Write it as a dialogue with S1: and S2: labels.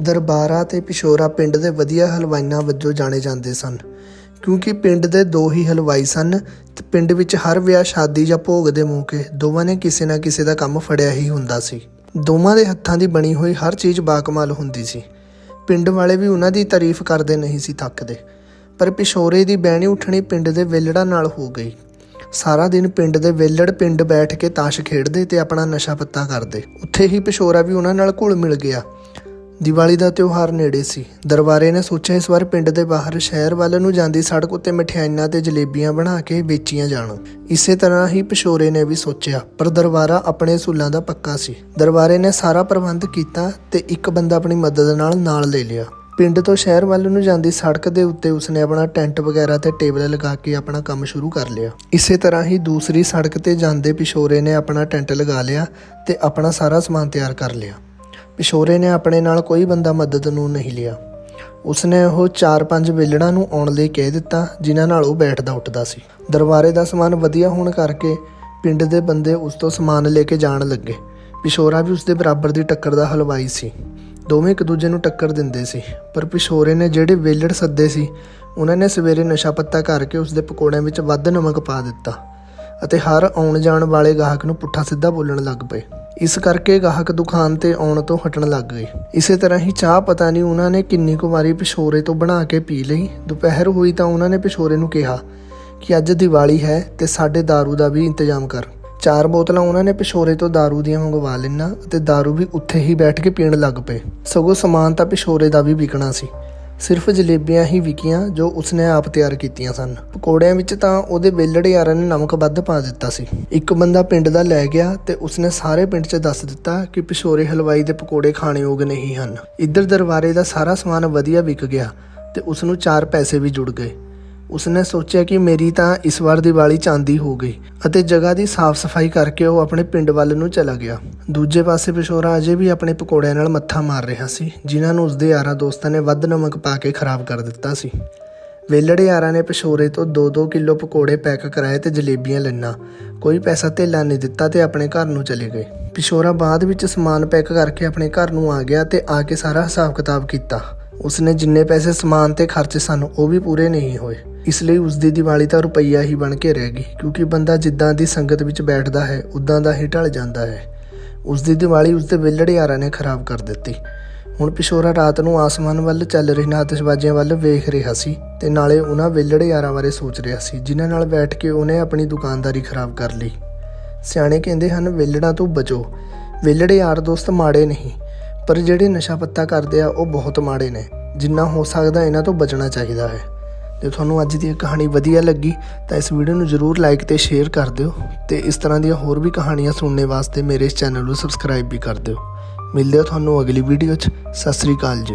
S1: ਦਰਬਾਰਾ ਤੇ ਪਿਸ਼ੋਰਾ ਪਿੰਡ ਦੇ ਵਧੀਆ ਹਲਵਾਈਆਂ ਵਜੋਂ ਜਾਣੇ ਜਾਂਦੇ ਸਨ। ਕਿਉਂਕਿ ਪਿੰਡ ਦੇ ਦੋ ਹੀ ਹਲਵਾਈ ਸਨ, ਤੇ ਪਿੰਡ ਵਿੱਚ ਹਰ ਵਿਆਹ ਸ਼ਾਦੀ ਜਾਂ ਭੋਗ ਦੇ ਮੌਕੇ ਦੋਵਾਂ ਨੇ ਕਿਸੇ ਨਾ ਕਿਸੇ ਦਾ ਕੰਮ ਫੜਿਆ ਹੀ ਹੁੰਦਾ ਸੀ। ਦੋਵਾਂ ਦੇ ਹੱਥਾਂ ਦੀ ਬਣੀ ਹੋਈ ਹਰ ਚੀਜ਼ ਬਾਕਮਾਲ ਹੁੰਦੀ ਸੀ। ਪਿੰਡ ਵਾਲੇ ਵੀ ਉਹਨਾਂ ਦੀ ਤਾਰੀਫ ਕਰਦੇ ਨਹੀਂ ਸੀ ਥੱਕਦੇ, ਪਰ ਪਿਸ਼ੋਰੇ ਦੀ ਬਹਿਣੀ ਉੱਠਣੀ ਪਿੰਡ ਦੇ ਵੇਲੜਾਂ ਨਾਲ ਹੋ ਗਈ। ਸਾਰਾ ਦਿਨ ਪਿੰਡ ਦੇ ਵੇਲੜ ਪਿੰਡ ਬੈਠ ਕੇ ਤਾਸ਼ ਖੇਡਦੇ ਤੇ ਆਪਣਾ ਨਸ਼ਾ ਪੱਤਾ ਕਰਦੇ। ਉੱਥੇ ਹੀ ਪਿਸ਼ੋਰਾ ਵੀ ਉਹਨਾਂ ਨਾਲ ਘੁਲ ਮਿਲ ਗਿਆ। ਦੀਵਾਲੀ ਦਾ ਤਿਉਹਾਰ ਨੇੜੇ ਸੀ। ਦਰਬਾਰੇ ਨੇ ਸੋਚਿਆ ਇਸ ਵਾਰ ਪਿੰਡ ਦੇ ਬਾਹਰ ਸ਼ਹਿਰ ਵੱਲ ਨੂੰ ਜਾਂਦੀ ਸੜਕ ਉੱਤੇ ਮਠਿਆਈਆਂ ਤੇ ਜਲੇਬੀਆਂ ਬਣਾ ਕੇ ਵੇਚੀਆਂ ਜਾਣ। ਇਸੇ ਤਰ੍ਹਾਂ ਹੀ ਪਿਸ਼ੋਰੇ ਨੇ ਵੀ ਸੋਚਿਆ, ਪਰ ਦਰਬਾਰਾ ਆਪਣੇ ਸੂਲਾਂ ਦਾ ਪੱਕਾ ਸੀ। ਦਰਬਾਰੇ ਨੇ ਸਾਰਾ ਪ੍ਰਬੰਧ ਕੀਤਾ ਤੇ ਇੱਕ ਬੰਦਾ ਆਪਣੀ ਮਦਦ ਨਾਲ ਨਾਲ ਲੈ ਲਿਆ। ਪਿੰਡ ਤੋਂ ਸ਼ਹਿਰ ਵੱਲ ਨੂੰ ਜਾਂਦੀ ਸੜਕ ਦੇ ਉੱਤੇ ਉਸਨੇ ਆਪਣਾ ਟੈਂਟ ਵਗੈਰਾ ਤੇ ਟੇਬਲ ਲਗਾ ਕੇ ਆਪਣਾ ਕੰਮ ਸ਼ੁਰੂ ਕਰ ਲਿਆ। ਇਸੇ ਤਰ੍ਹਾਂ ਹੀ ਦੂਸਰੀ ਸੜਕ ਤੇ ਜਾਂਦੇ ਪਿਸ਼ੋਰੇ ਨੇ ਆਪਣਾ ਟੈਂਟ ਲਗਾ ਲਿਆ ਤੇ ਆਪਣਾ ਸਾਰਾ ਸਮਾਨ ਤਿਆਰ ਕਰ ਲਿਆ। ਪਿਸ਼ੋਰੇ ਨੇ ਆਪਣੇ ਨਾਲ ਕੋਈ ਬੰਦਾ ਮਦਦ ਨੂੰ ਨਹੀਂ ਲਿਆ। ਉਸਨੇ ਉਹ 4-5 ਵੇਲੜਾਂ ਨੂੰ ਆਉਣ ਲਈ ਕਹਿ ਦਿੱਤਾ, ਜਿਨ੍ਹਾਂ ਨਾਲ ਉਹ ਬੈਠਦਾ ਉੱਠਦਾ ਸੀ। ਦਰਬਾਰੇ ਦਾ ਸਮਾਨ ਵਧੀਆ ਹੋਣ ਕਰਕੇ ਪਿੰਡ ਦੇ ਬੰਦੇ ਉਸ ਤੋਂ ਸਮਾਨ ਲੈ ਕੇ ਜਾਣ ਲੱਗੇ। ਪਿਸ਼ੋਰਾ ਵੀ ਉਸਦੇ ਬਰਾਬਰ ਦੀ ਟੱਕਰ ਦਾ ਹਲਵਾਈ ਸੀ। ਦੋਵੇਂ ਇੱਕ ਦੂਜੇ ਨੂੰ ਟੱਕਰ ਦਿੰਦੇ ਸੀ। ਪਰ ਪਿਸ਼ੋਰੇ ਨੇ ਜਿਹੜੇ ਵੇਲੜ ਸੱਦੇ ਸੀ, ਉਹਨਾਂ ਨੇ ਸਵੇਰੇ ਨਸ਼ਾ ਪੱਤਾ ਕਰਕੇ ਉਸਦੇ ਪਕੌੜਿਆਂ ਵਿੱਚ ਵੱਧ ਨਮਕ ਪਾ ਦਿੱਤਾ ਅਤੇ ਹਰ ਆਉਣ ਜਾਣ ਵਾਲੇ ਗਾਹਕ ਨੂੰ ਪੁੱਠਾ ਸਿੱਧਾ ਬੋਲਣ ਲੱਗ ਪਏ। ਇਸ ਕਰਕੇ ਗਾਹਕ ਦੁਕਾਨ ਤੇ ਆਉਣ ਤੋਂ ਹਟਣ ਲੱਗ ਗਏ ਇਸੇ ਤਰ੍ਹਾਂ ਹੀ ਚਾਹ ਪਤਾ ਨਹੀਂ ਉਹਨਾਂ ਨੇ ਕਿੰਨੀ ਕੁ ਵਾਰੀ ਪਿਸ਼ੋਰੇ ਤੋਂ ਬਣਾ ਕੇ ਪੀ ਲਈ ਦੁਪਹਿਰ ਹੋਈ ਤਾਂ ਉਹਨਾਂ ਨੇ ਪਿਸ਼ੋਰੇ ਨੂੰ ਕਿਹਾ ਕਿ ਅੱਜ ਦੀਵਾਲੀ ਹੈ ਤੇ ਸਾਡੇ दारू ਦਾ ਵੀ ਇੰਤਜ਼ਾਮ ਕਰ ਚਾਰ ਬੋਤਲਾਂ ਉਹਨਾਂ ਨੇ ਪਿਸ਼ੋਰੇ ਤੋਂ दारू ਦੀਆਂ ਮੰਗਵਾ ਲੈਣਾ ਅਤੇ दारू ਵੀ ਉੱਥੇ ਹੀ ਬੈਠ ਕੇ ਪੀਣ ਲੱਗ ਪਏ ਸਗੋਂ ਸਮਾਨ ਤਾਂ ਪਿਸ਼ੋਰੇ ਦਾ ਵੀ ਵਿਕਣਾ ਸੀ ਸਿਰਫ ਜਲੇਬੀਆਂ ਹੀ ਵਿਕੀਆਂ ਜੋ ਉਸਨੇ ਆਪ ਤਿਆਰ ਕੀਤੀਆਂ ਸਨ। ਪਕੌੜਿਆਂ ਵਿੱਚ ਤਾਂ ਉਹਦੇ ਵੇਲੜੇ ਯਾਰਾਂ ਨੇ ਨਮਕ ਵੱਧ ਪਾ ਦਿੱਤਾ ਸੀ। ਇੱਕ ਬੰਦਾ ਪਿੰਡ ਦਾ ਲੈ ਗਿਆ ਤੇ ਉਸਨੇ ਸਾਰੇ ਪਿੰਡ 'ਚ ਦੱਸ ਦਿੱਤਾ ਕਿ ਪਿਸ਼ੋਰੇ ਹਲਵਾਈ ਦੇ ਪਕੌੜੇ ਖਾਣੇਯੋਗ ਨਹੀਂ ਹਨ। ਇੱਧਰ ਦਰਬਾਰੇ ਦਾ ਸਾਰਾ ਸਮਾਨ ਵਧੀਆ ਵਿਕ ਗਿਆ ਤੇ ਉਸ ਨੂੰ ਚਾਰ ਪੈਸੇ ਵੀ ਜੁੜ ਗਏ। ਉਸਨੇ ਸੋਚਿਆ ਕਿ ਮੇਰੀ ਤਾਂ ਇਸ ਵਾਰ ਦੀਵਾਲੀ ਚਾਂਦੀ ਹੋ ਗਈ ਅਤੇ ਜਗ੍ਹਾ ਦੀ ਸਾਫ਼ ਸਫ਼ਾਈ ਕਰਕੇ ਉਹ ਆਪਣੇ ਪਿੰਡ ਵੱਲ ਨੂੰ ਚਲਾ ਗਿਆ। ਦੂਜੇ ਪਾਸੇ ਪਿਸ਼ੋਰਾ ਅਜੇ ਵੀ ਆਪਣੇ ਪਕੌੜਿਆਂ ਨਾਲ ਮੱਥਾ ਮਾਰ ਰਿਹਾ ਸੀ, ਜਿਨ੍ਹਾਂ ਨੂੰ ਉਸਦੇ ਯਾਰਾਂ ਦੋਸਤਾਂ ਨੇ ਵੱਧ ਨਮਕ ਪਾ ਕੇ ਖਰਾਬ ਕਰ ਦਿੱਤਾ ਸੀ। ਵੇਲੜੇ ਯਾਰਾਂ ਨੇ ਪਿਸ਼ੋਰੇ ਤੋਂ 2-2 ਕਿਲੋ ਪਕੌੜੇ ਪੈਕ ਕਰਾਏ ਤੇ ਜਲੇਬੀਆਂ ਲੈਣਾ। ਕੋਈ ਪੈਸਾ ਧੇਲਾ ਨਹੀਂ ਦਿੱਤਾ ਤੇ ਆਪਣੇ ਘਰ ਨੂੰ ਚਲੇ ਗਏ। ਪਿਸ਼ੋਰਾ ਬਾਅਦ ਵਿੱਚ ਸਮਾਨ ਪੈਕ ਕਰਕੇ ਆਪਣੇ ਘਰ ਨੂੰ ਆ ਗਿਆ ਤੇ ਆ ਕੇ ਸਾਰਾ ਹਿਸਾਬ ਕਿਤਾਬ ਕੀਤਾ। ਉਸਨੇ ਜਿੰਨੇ ਪੈਸੇ ਸਮਾਨ ਤੇ ਖਰਚੇ ਸਨ, ਉਹ ਵੀ ਪੂਰੇ ਨਹੀਂ ਹੋਏ। ਇਸ ਲਈ ਉਸ ਦੀ ਦੀਵਾਲੀ ਤਾਂ ਰੁਪਈਆ ਹੀ ਬਣ ਕੇ ਰਹਿ ਗਈ, ਕਿਉਂਕਿ ਬੰਦਾ ਜਿੱਦਾਂ ਦੀ ਸੰਗਤ ਵਿੱਚ ਬੈਠਦਾ ਹੈ, ਉਦਾਂ ਦਾ ਹੀ ਢਲ ਜਾਂਦਾ ਹੈ। ਉਸ ਦੀ ਦੀਵਾਲੀ ਉਸ ਦੇ ਵਿਲੜੇ ਯਾਰਾਂ ਨੇ ਖਰਾਬ ਕਰ ਦਿੱਤੀ। ਹੁਣ ਪਿਸ਼ੋਰਾ ਰਾਤ ਨੂੰ ਆਸਮਾਨ ਵੱਲ ਚੱਲ ਰਹੀਆਂ ਆਤਿਸ਼ਬਾਜ਼ੀਆਂ ਵੱਲ ਵੇਖ ਰਿਹਾ ਸੀ ਤੇ ਨਾਲੇ ਉਹਨਾਂ ਵਿਲੜੇ ਯਾਰਾਂ ਬਾਰੇ ਸੋਚ ਰਿਹਾ ਸੀ, ਜਿਨ੍ਹਾਂ ਨਾਲ ਬੈਠ ਕੇ ਉਹਨੇ ਆਪਣੀ ਦੁਕਾਨਦਾਰੀ ਖਰਾਬ ਕਰ ਲਈ। ਸਿਆਣੇ ਕਹਿੰਦੇ ਹਨ ਵਿਲੜਾਂ ਤੋਂ ਬਚੋ। ਵਿਲੜੇ ਯਾਰ ਦੋਸਤ ਮਾੜੇ ਨਹੀਂ। ਪਰ ਜਿਹੜੇ ਨਸ਼ਾ ਪੱਤਾ ਕਰਦੇ ਆ, ਉਹ ਬਹੁਤ ਮਾੜੇ ਨੇ। ਜਿੰਨਾ ਹੋ ਸਕਦਾ ਇਹਨਾਂ ਤੋਂ ਬਚਣਾ ਚਾਹੀਦਾ ਹੈ। ਜੇ ਤੁਹਾਨੂੰ ਅੱਜ ਦੀ ਇਹ ਕਹਾਣੀ ਵਧੀਆ ਲੱਗੀ, ਤਾਂ ਇਸ ਵੀਡੀਓ ਨੂੰ ਜਰੂਰ ਲਾਈਕ ਤੇ ਸ਼ੇਅਰ ਕਰ ਦਿਓ। ਤੇ ਇਸ ਤਰ੍ਹਾਂ ਦੀਆਂ ਹੋਰ ਵੀ ਕਹਾਣੀਆਂ ਸੁਣਨੇ ਵਾਸਤੇ ਮੇਰੇ ਇਸ ਚੈਨਲ ਨੂੰ ਸਬਸਕ੍ਰਾਈਬ ਵੀ ਕਰ ਦਿਓ। ਮਿਲਦੇ ਹਾਂ ਤੁਹਾਨੂੰ ਅਗਲੀ ਵੀਡੀਓ 'ਚ। ਸਤਿ ਸ੍ਰੀ ਅਕਾਲ ਜੀ।